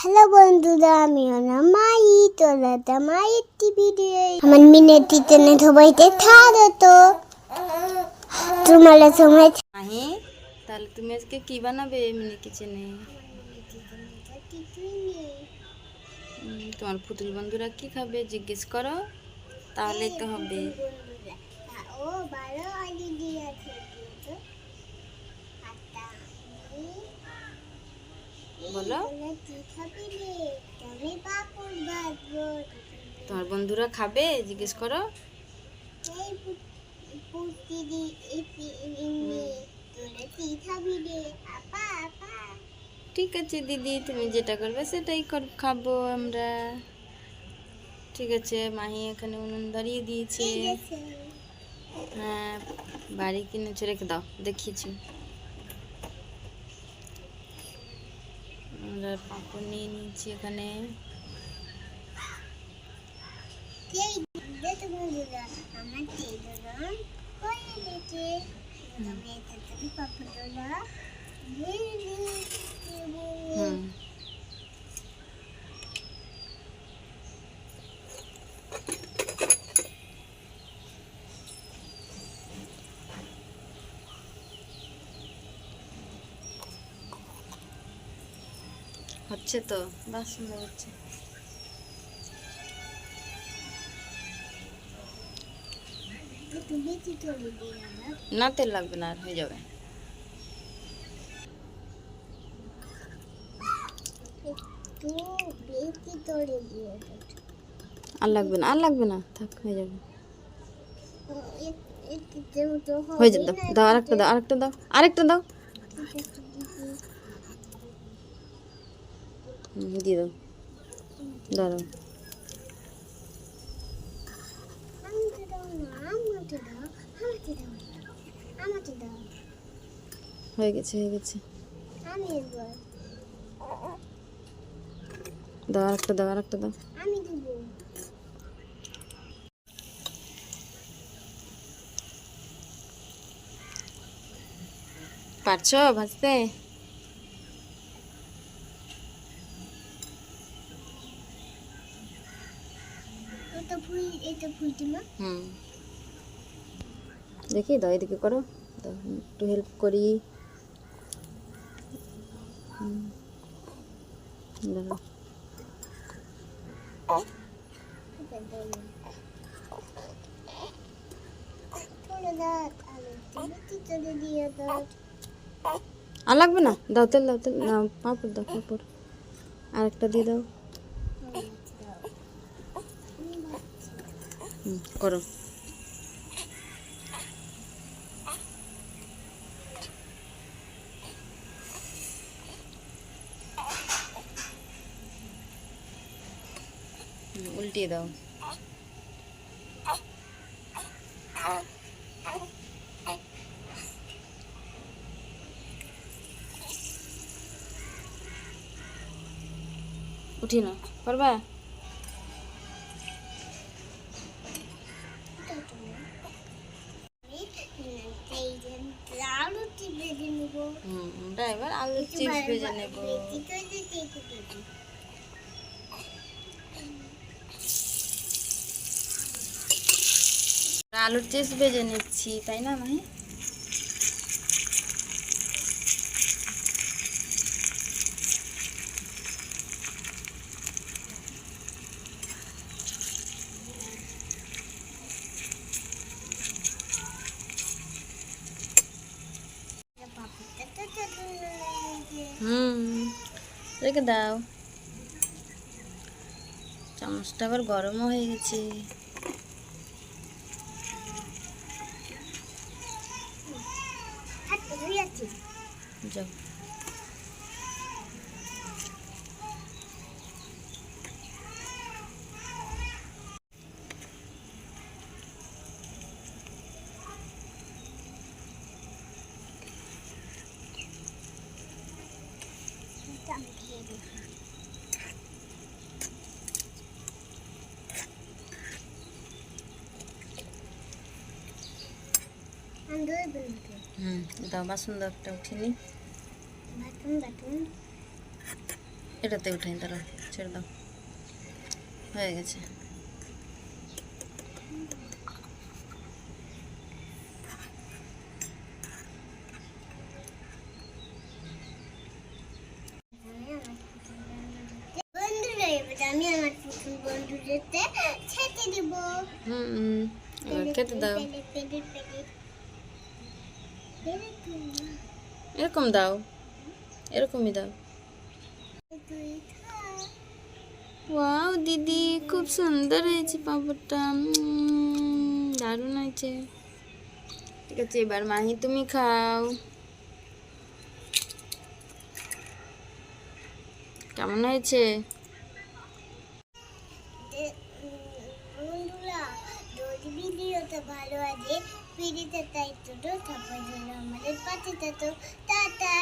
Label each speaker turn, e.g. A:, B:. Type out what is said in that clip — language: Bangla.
A: হ্যালো বন্ধুরা, আমি মাই। তোরা মায়ের টিভি দিয়ে আমার মিনেটি তেনে সবাইতে থারো তো তোমার সময়
B: মাহি, তাহলে তুমি আজকে কি বানাবে মিনি কিচেনে? তোমার পুতুল বন্ধুরা কি খাবে জিজ্ঞেস করো, তাহলেই তো হবে
A: ও বারো আগে দিয়ে আছে
B: বলো। তোমার বন্ধুরা খাবে? জিজ্ঞেস করো। ঠিক আছে দিদি তুমি যেটা করবে সেটাই খাব আমরা। ঠিক আছে মাহি এখানে উনুন ধরিয়ে দিয়েছে। হ্যাঁ বাড়ি কিনেছে রেখে দাও দেখিয়েছি। আমরা পাঁপড় নিয়ে নিচ্ছি এখানে।
A: এই দেখো বন্ধুরা আমার তেলরং হয়ে গেছে আমি এটাতে পাপড়গুলো দিয়ে দেবো
B: হুম হচ্ছে তো, বাস সুন্দর হচ্ছে না তেল লাগবে না হয়ে যাবে। আর লাগবে না, আর লাগবে না, থাক, হয়ে যাবে। হয়ে যাবে দাও, আরেকটা দাও আরেকটা দাও আরেকটা দাও
A: একটু দিদি।
B: হুম, দিয়ে দাও দাও দাও
A: দাও দাও, দাও, দাও।
B: হয়ে গেছে হয়ে গেছে দাও আরেকটা দাও আরেকটা দাও
A: আমি দেবো।
B: পারছ ভাজতে হুম। দেখি দাও এদিকে করো। একটু হেল্প করি। আর লাগবে না? দাও তেল দাও তেল। না পাঁপড় দাও পাঁপড়। আরেকটা দিয়ে দাও হুম করো। উল্টিয়ে দাও। উঠি না পারবা? হুম এবার আলুর চিপস ভেজে নেব। আলুর চিপস ভেজে নিচ্ছি তাই না মাহি
A: পাপড়টা তো ছোট হয়েছে।
B: হুম। রেখে দাও। চামচটা আবার গরমও হয়ে গেছে। যাও
A: এটা আমি দিয়ে দিই। আমি ধুয়ে দিলাম।
B: হুম দাও বাসন দাও একটা উঠিনি এটাতে উঠাই তারা ছেড়ে দাও হয়ে গেছে
A: আমি আমার নতুন বন্ধুদেরকে খেতে দিব।
B: হুম হুম, খেতে দাও। এরকম দাও। এরকমই দাও। ওয়াও, দিদি, খুব সুন্দর হয়েছে পাপড়টা। দারুণ হয়েছে। ঠিক আছে, এবার মাহি, তুমি খাও। কেমন হয়েছে?
A: ভালো লাগে ভিডিওটা তাই তো আমাদের পাতে তো টাটা